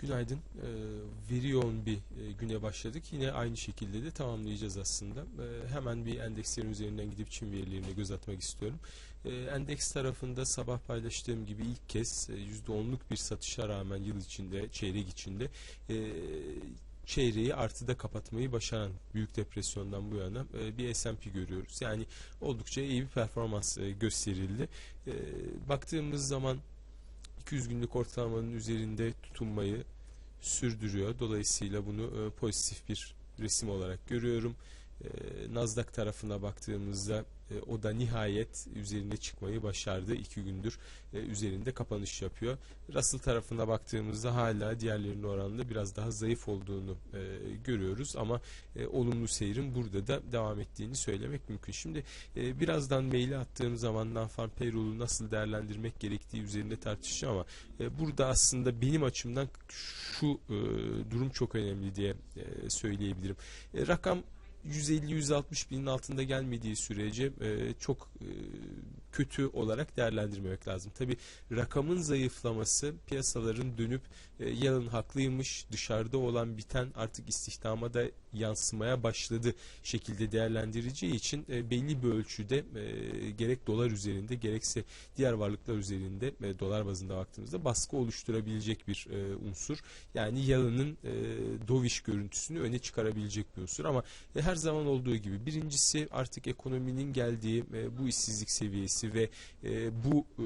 Günaydın. Ee, veri yoğun bir e, güne başladık. Yine aynı şekilde de tamamlayacağız aslında. Ee, hemen bir endekslerin üzerinden gidip Çin verilerine göz atmak istiyorum. Ee, endeks tarafında sabah paylaştığım gibi ilk kez e, %10'luk bir satışa rağmen yıl içinde, çeyrek içinde e, çeyreği artıda kapatmayı başaran büyük depresyondan bu yana e, bir S&P görüyoruz. Yani oldukça iyi bir performans e, gösterildi. E, baktığımız zaman 200 günlük ortalamanın üzerinde tutunmayı sürdürüyor. Dolayısıyla bunu e, pozitif bir resim olarak görüyorum. E, Nasdaq tarafına baktığımızda e, o da nihayet üzerinde çıkmayı başardı. iki gündür e, üzerinde kapanış yapıyor. Russell tarafına baktığımızda hala diğerlerinin oranında biraz daha zayıf olduğunu e, görüyoruz ama e, olumlu seyrin burada da devam ettiğini söylemek mümkün. Şimdi e, birazdan maili attığım zaman non-farm payroll'u nasıl değerlendirmek gerektiği üzerinde tartışacağım ama e, burada aslında benim açımdan şu e, durum çok önemli diye e, söyleyebilirim. E, rakam 150-160 binin altında gelmediği sürece e, çok e, kötü olarak değerlendirmemek lazım. Tabi rakamın zayıflaması piyasaların dönüp e, yarın haklıymış dışarıda olan biten artık istihdama da yansımaya başladı şekilde değerlendireceği için e, belli bir ölçüde e, gerek dolar üzerinde gerekse diğer varlıklar üzerinde e, dolar bazında baktığımızda baskı oluşturabilecek bir e, unsur. Yani yarının e, dovish görüntüsünü öne çıkarabilecek bir unsur ama e, her zaman olduğu gibi birincisi artık ekonominin geldiği e, bu işsizlik seviyesi ve e, bu e,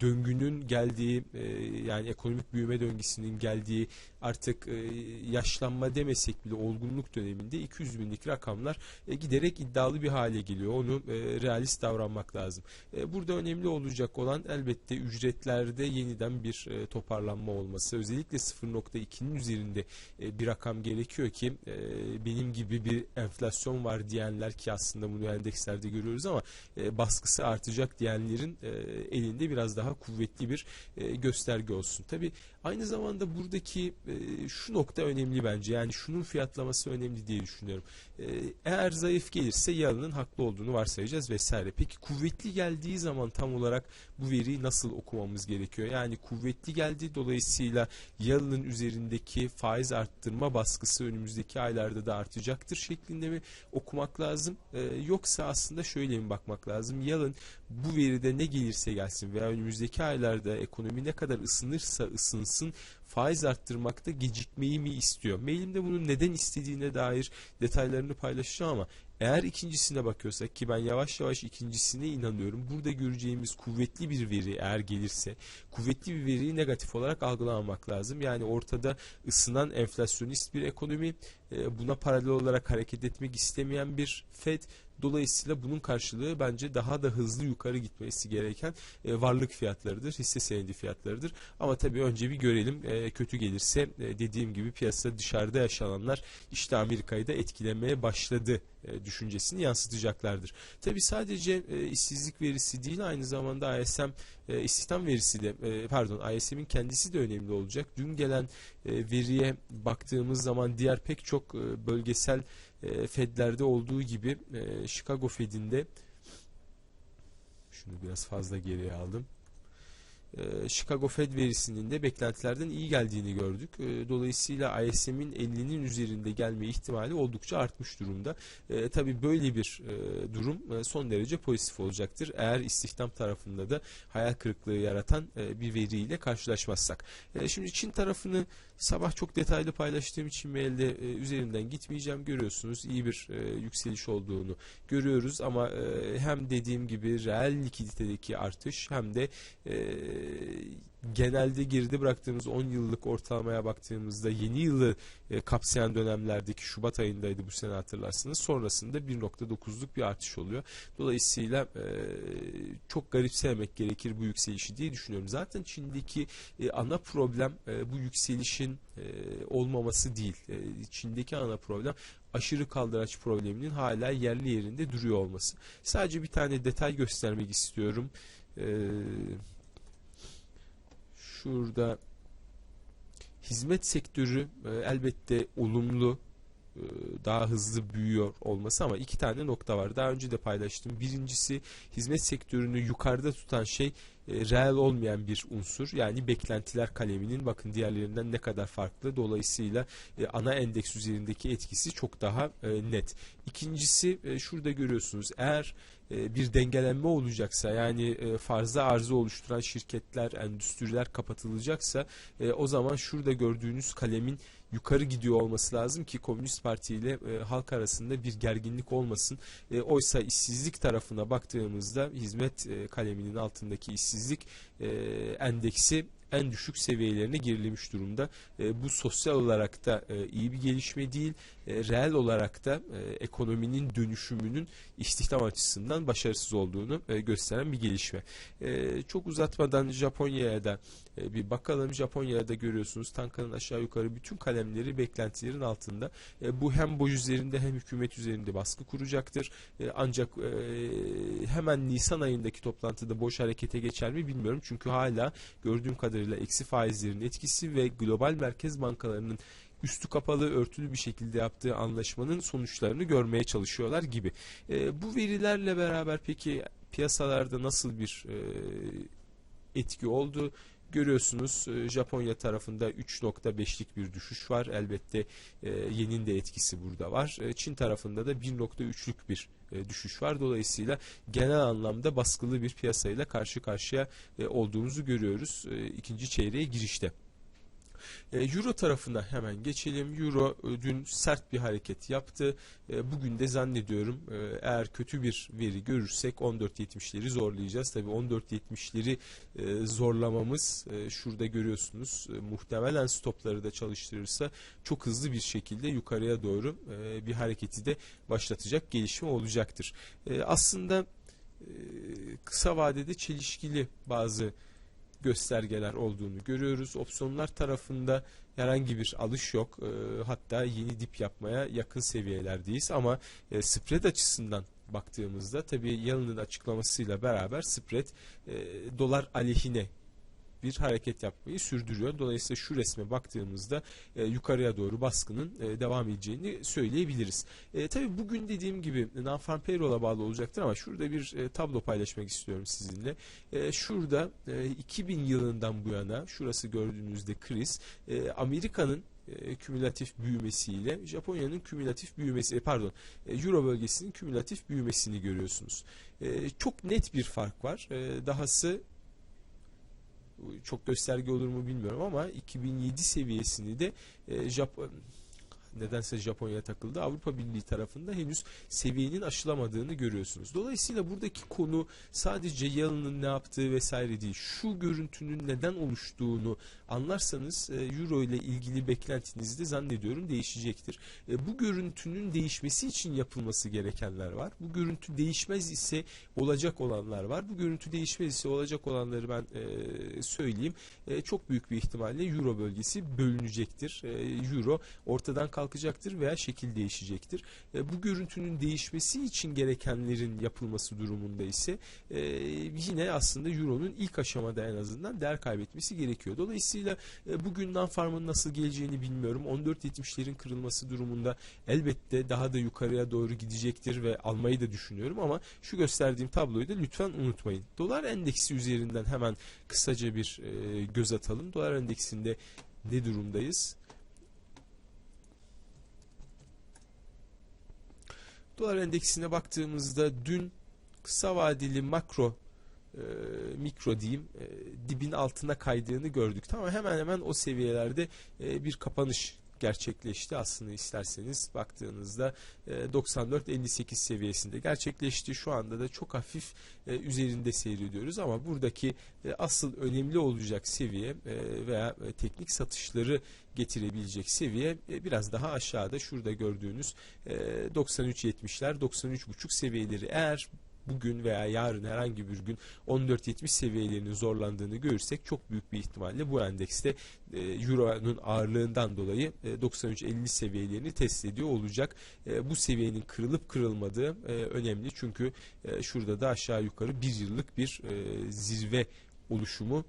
döngünün geldiği e, yani ekonomik büyüme döngüsünün geldiği artık e, yaşlanma demesek bile olgunluk döneminde 200 binlik rakamlar e, giderek iddialı bir hale geliyor. Onu e, realist davranmak lazım. Burada önemli olacak olan elbette ücretlerde yeniden bir toparlanma olması. Özellikle 0.2'nin üzerinde bir rakam gerekiyor ki benim gibi bir enflasyon var diyenler ki aslında bunu endekslerde görüyoruz ama baskısı artacak diyenlerin elinde biraz daha kuvvetli bir gösterge olsun. Tabi aynı zamanda buradaki e, şu nokta önemli bence. Yani şunun fiyatlaması önemli diye düşünüyorum. E, eğer zayıf gelirse yarının haklı olduğunu varsayacağız vesaire. Peki kuvvetli geldiği zaman tam olarak bu veriyi nasıl okumamız gerekiyor? Yani kuvvetli geldi dolayısıyla yarının üzerindeki faiz arttırma baskısı önümüzdeki aylarda da artacaktır şeklinde mi okumak lazım? E, yoksa aslında şöyle mi bakmak lazım? Yarın bu veride ne gelirse gelsin veya önümüzdeki aylarda ekonomi ne kadar ısınırsa ısınsın faiz arttırmakta gecikmeyi mi istiyor? Mailimde bunun neden istediğine dair detaylarını paylaşacağım ama eğer ikincisine bakıyorsak ki ben yavaş yavaş ikincisine inanıyorum. Burada göreceğimiz kuvvetli bir veri eğer gelirse kuvvetli bir veriyi negatif olarak algılamamak lazım. Yani ortada ısınan enflasyonist bir ekonomi buna paralel olarak hareket etmek istemeyen bir FED Dolayısıyla bunun karşılığı bence daha da hızlı yukarı gitmesi gereken e, varlık fiyatlarıdır, hisse senedi fiyatlarıdır. Ama tabii önce bir görelim e, kötü gelirse e, dediğim gibi piyasada dışarıda yaşananlar işte Amerika'yı da etkilemeye başladı düşüncesini yansıtacaklardır. Tabi sadece e, işsizlik verisi değil aynı zamanda ISM e, istihdam verisi de e, pardon ISM'in kendisi de önemli olacak. Dün gelen e, veriye baktığımız zaman diğer pek çok e, bölgesel e, Fed'lerde olduğu gibi e, Chicago Fed'inde şunu biraz fazla geriye aldım. E, Chicago Fed verisinin de beklentilerden iyi geldiğini gördük. E, dolayısıyla ISM'in 50'nin üzerinde gelme ihtimali oldukça artmış durumda. E, Tabi böyle bir e, durum son derece pozitif olacaktır. Eğer istihdam tarafında da hayal kırıklığı yaratan bir veriyle karşılaşmazsak. E, şimdi Çin tarafını sabah çok detaylı paylaştığım için mailde üzerinden gitmeyeceğim. Görüyorsunuz iyi bir yükseliş olduğunu görüyoruz ama hem dediğim gibi reel likiditedeki artış hem de genelde geride bıraktığımız 10 yıllık ortalamaya baktığımızda yeni yılı e, kapsayan dönemlerdeki Şubat ayındaydı bu sene hatırlarsınız. Sonrasında 1.9'luk bir artış oluyor. Dolayısıyla e, çok garipsememek gerekir bu yükselişi diye düşünüyorum. Zaten Çin'deki e, ana problem e, bu yükselişin e, olmaması değil. E, Çin'deki ana problem aşırı kaldıraç probleminin hala yerli yerinde duruyor olması. Sadece bir tane detay göstermek istiyorum. Eee şurada hizmet sektörü e, elbette olumlu e, daha hızlı büyüyor olması ama iki tane nokta var. Daha önce de paylaştım. Birincisi hizmet sektörünü yukarıda tutan şey reel olmayan bir unsur. Yani beklentiler kaleminin bakın diğerlerinden ne kadar farklı. Dolayısıyla ana endeks üzerindeki etkisi çok daha net. İkincisi şurada görüyorsunuz eğer bir dengelenme olacaksa yani fazla arzı oluşturan şirketler, endüstriler kapatılacaksa o zaman şurada gördüğünüz kalemin yukarı gidiyor olması lazım ki Komünist Parti ile e, halk arasında bir gerginlik olmasın. E, oysa işsizlik tarafına baktığımızda hizmet e, kaleminin altındaki işsizlik e, endeksi en düşük seviyelerine gerilemiş durumda. E, bu sosyal olarak da e, iyi bir gelişme değil, e, reel olarak da e, ekonominin dönüşümünün istihdam açısından başarısız olduğunu e, gösteren bir gelişme. E, çok uzatmadan Japonya'ya da e, bir bakalım. Japonya'da da görüyorsunuz tankanın aşağı yukarı bütün kalemleri beklentilerin altında. E, bu hem boy üzerinde hem hükümet üzerinde baskı kuracaktır. E, ancak e, hemen Nisan ayındaki toplantıda boş harekete geçer mi bilmiyorum. Çünkü hala gördüğüm kadarıyla eksi faizlerin etkisi ve global merkez bankalarının üstü kapalı örtülü bir şekilde yaptığı anlaşmanın sonuçlarını görmeye çalışıyorlar gibi. E, bu verilerle beraber peki piyasalarda nasıl bir e, etki oldu? Görüyorsunuz e, Japonya tarafında 3.5'lik bir düşüş var. Elbette e, yenin de etkisi burada var. E, Çin tarafında da 1.3'lük bir düşüş var. Dolayısıyla genel anlamda baskılı bir piyasayla karşı karşıya olduğumuzu görüyoruz ikinci çeyreğe girişte. E, Euro tarafına hemen geçelim. Euro e, dün sert bir hareket yaptı. E, bugün de zannediyorum eğer kötü bir veri görürsek 14.70'leri zorlayacağız. Tabi 14.70'leri zorlamamız şurada görüyorsunuz muhtemelen stopları da çalıştırırsa çok hızlı bir şekilde yukarıya doğru bir hareketi de başlatacak gelişme olacaktır. Aslında kısa vadede çelişkili bazı göstergeler olduğunu görüyoruz. Opsiyonlar tarafında herhangi bir alış yok. E, hatta yeni dip yapmaya yakın seviyelerdeyiz ama e, spread açısından baktığımızda tabii Yalın'ın açıklamasıyla beraber spread e, dolar aleyhine bir hareket yapmayı sürdürüyor. Dolayısıyla şu resme baktığımızda e, yukarıya doğru baskının e, devam edeceğini söyleyebiliriz. E, tabii bugün dediğim gibi non-farm payroll'a bağlı olacaktır ama şurada bir e, tablo paylaşmak istiyorum sizinle. E, şurada e, 2000 yılından bu yana şurası gördüğünüzde kriz e, Amerika'nın e, kümülatif büyümesiyle Japonya'nın kümülatif büyümesi e, pardon e, Euro bölgesinin kümülatif büyümesini görüyorsunuz. Çok net bir fark var. Dahası çok gösterge olur mu bilmiyorum ama 2007 seviyesini de e, Japon nedense Japonya takıldı. Avrupa Birliği tarafında henüz seviyenin aşılamadığını görüyorsunuz. Dolayısıyla buradaki konu sadece Yalın'ın ne yaptığı vesaire değil. Şu görüntünün neden oluştuğunu anlarsanız e, Euro ile ilgili beklentiniz de zannediyorum değişecektir. E, bu görüntünün değişmesi için yapılması gerekenler var. Bu görüntü değişmez ise olacak olanlar var. Bu görüntü değişmez ise olacak olanları ben e, söyleyeyim. Çok büyük bir ihtimalle Euro bölgesi bölünecektir. Euro ortadan kalkacak kalkacaktır veya şekil değişecektir. E, bu görüntünün değişmesi için gerekenlerin yapılması durumunda ise e, yine aslında Euro'nun ilk aşamada en azından değer kaybetmesi gerekiyor. Dolayısıyla e, bugün non nasıl geleceğini bilmiyorum. 14.70'lerin kırılması durumunda elbette daha da yukarıya doğru gidecektir ve almayı da düşünüyorum ama şu gösterdiğim tabloyu da lütfen unutmayın. Dolar endeksi üzerinden hemen kısaca bir e, göz atalım. Dolar endeksinde ne durumdayız? Dolar endeksine baktığımızda dün kısa vadeli makro e, mikro diyeyim e, dibin altına kaydığını gördük. Tamam hemen hemen o seviyelerde e, bir kapanış gerçekleşti. Aslında isterseniz baktığınızda 94-58 e, seviyesinde gerçekleşti. Şu anda da çok hafif e, üzerinde seyrediyoruz ama buradaki e, asıl önemli olacak seviye veya teknik satışları getirebilecek seviye biraz daha aşağıda. Şurada gördüğünüz 93-70'ler 93.5 seviyeleri. Eğer bugün veya yarın herhangi bir gün 14.70 seviyelerinin zorlandığını görürsek çok büyük bir ihtimalle bu endekste e, Euro'nun ağırlığından dolayı e, 93.50 seviyelerini test ediyor olacak. E, bu seviyenin kırılıp kırılmadığı e, önemli çünkü e, şurada da aşağı yukarı bir yıllık bir e, zirve oluşumu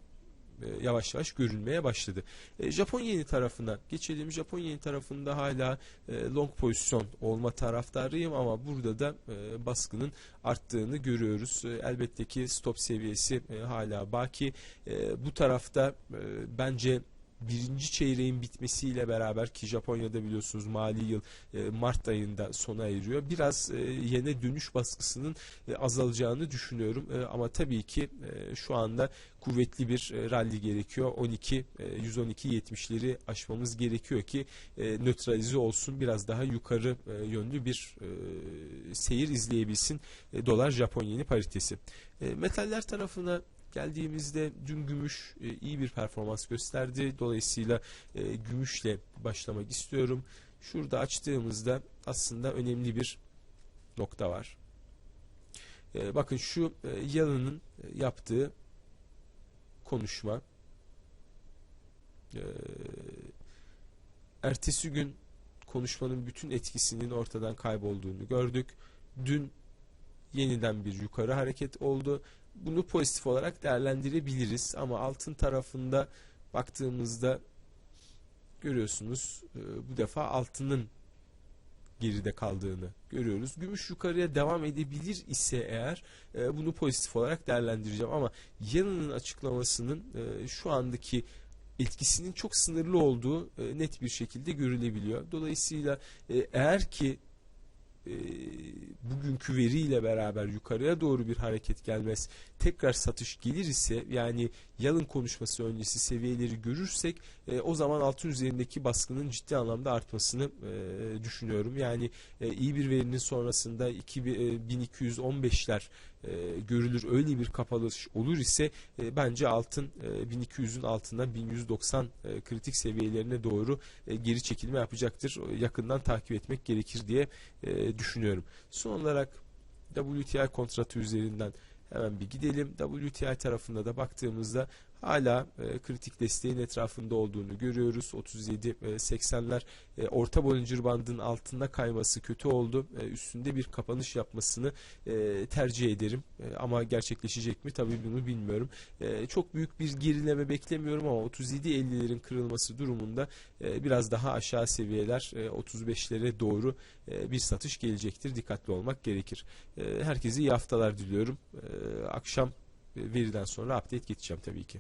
yavaş yavaş görülmeye başladı. E, Japon yeni tarafına geçelim. Japon yeni tarafında hala e, long pozisyon olma taraftarıyım ama burada da e, baskının arttığını görüyoruz. E, elbette ki stop seviyesi e, hala baki. E, bu tarafta e, bence birinci çeyreğin bitmesiyle beraber ki Japonya'da biliyorsunuz mali yıl e, Mart ayında sona eriyor. Biraz e, yene dönüş baskısının e, azalacağını düşünüyorum. Ama tabii ki şu anda kuvvetli bir rally gerekiyor. 12 e, 112 70'leri aşmamız gerekiyor ki nötralize olsun. Biraz daha yukarı yönlü bir seyir izleyebilsin dolar Japon yeni paritesi. Metaller tarafına geldiğimizde dün gümüş e, iyi bir performans gösterdi. Dolayısıyla e, gümüşle başlamak istiyorum. Şurada açtığımızda aslında önemli bir nokta var. E, bakın şu e, Yalın'ın e, yaptığı konuşma e, ertesi gün konuşmanın bütün etkisinin ortadan kaybolduğunu gördük. Dün yeniden bir yukarı hareket oldu. Bunu pozitif olarak değerlendirebiliriz ama altın tarafında baktığımızda görüyorsunuz e, bu defa altının geride kaldığını görüyoruz. Gümüş yukarıya devam edebilir ise eğer e, bunu pozitif olarak değerlendireceğim ama yanının açıklamasının e, şu andaki etkisinin çok sınırlı olduğu net bir şekilde görülebiliyor. Dolayısıyla eğer ki bugünkü veriyle beraber yukarıya doğru bir hareket gelmez tekrar satış gelir ise yani yalın konuşması öncesi seviyeleri görürsek e, o zaman altın üzerindeki baskının ciddi anlamda artmasını e, düşünüyorum. Yani e, iyi bir verinin sonrasında 2215'ler e, görülür öyle bir kapalış olur ise e, bence altın e, 1200'ün altından 1190 e, kritik seviyelerine doğru e, geri çekilme yapacaktır. Yakından takip etmek gerekir diye e, düşünüyorum. Son olarak WTI kontratı üzerinden Hemen bir gidelim. WTI tarafında da baktığımızda hala e, kritik desteğin etrafında olduğunu görüyoruz. 37-80'ler e, e, orta Bollinger bandının altında kayması kötü oldu. E, üstünde bir kapanış yapmasını e, tercih ederim. E, ama gerçekleşecek mi tabii bunu bilmiyorum. E, çok büyük bir gerileme beklemiyorum ama 37-50'lerin kırılması durumunda e, biraz daha aşağı seviyeler e, 35'lere doğru e, bir satış gelecektir. Dikkatli olmak gerekir. E, herkese iyi haftalar diliyorum. E, akşam veriden sonra update geçeceğim tabii ki.